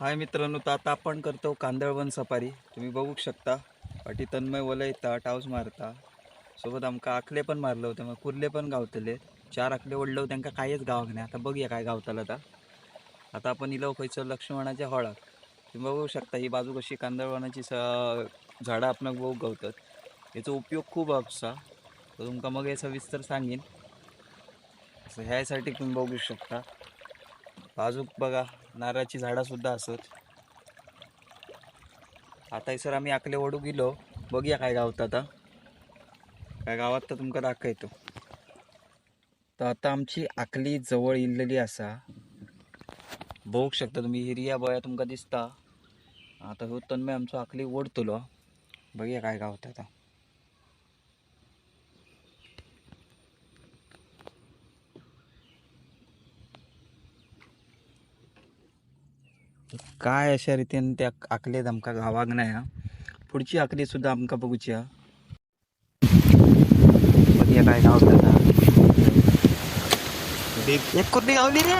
हाय मित्रांनो तर आता आपण करतो कांदळवन सफारी. तुम्ही बघू शकता अटी तन्मय वलयता टावस मारता. सोबत आमका आखले पण मारलं होतं मग कुर्ले पण गावतले. चार आखले ओढलं होते तांकां काहीच गावक नाही. आता बघूया काय गावताला आता. आता आपण इलो खंयचो लक्ष्मणाच्या हॉळाक तुम्ही बघू शकता ही बाजू कशी कांदळवनाची स झाडां आपणाक बघू गावतात. याचो उपयोग खूप आसा तर तुमकां मग हे सविस्तर सांगीन. असं ह्यासाठी तुम्ही बघू शकता. बाजूक बघा. नारळाची झाडां सुद्धा असत. आता सर आम्ही आकले ओढू गेलो. बघूया काय गावतं आता. काय गावात तर तुमका दाखयतो तर आता आमची आकली जवळ इल्लेली असा बघू शकता तुम्ही हिरिया बया तुमका दिसता. आता हो तन्मय आमचो आकली ओढतलो. बघूया काय गावतं आता. काय अशा रितीन त्या आकलेत आमका गावाक नाही हा. पुढची आकली सुद्धा आमका बघूची हा. बघूया काय गावतात हा. एक कुर्ती गावली रे!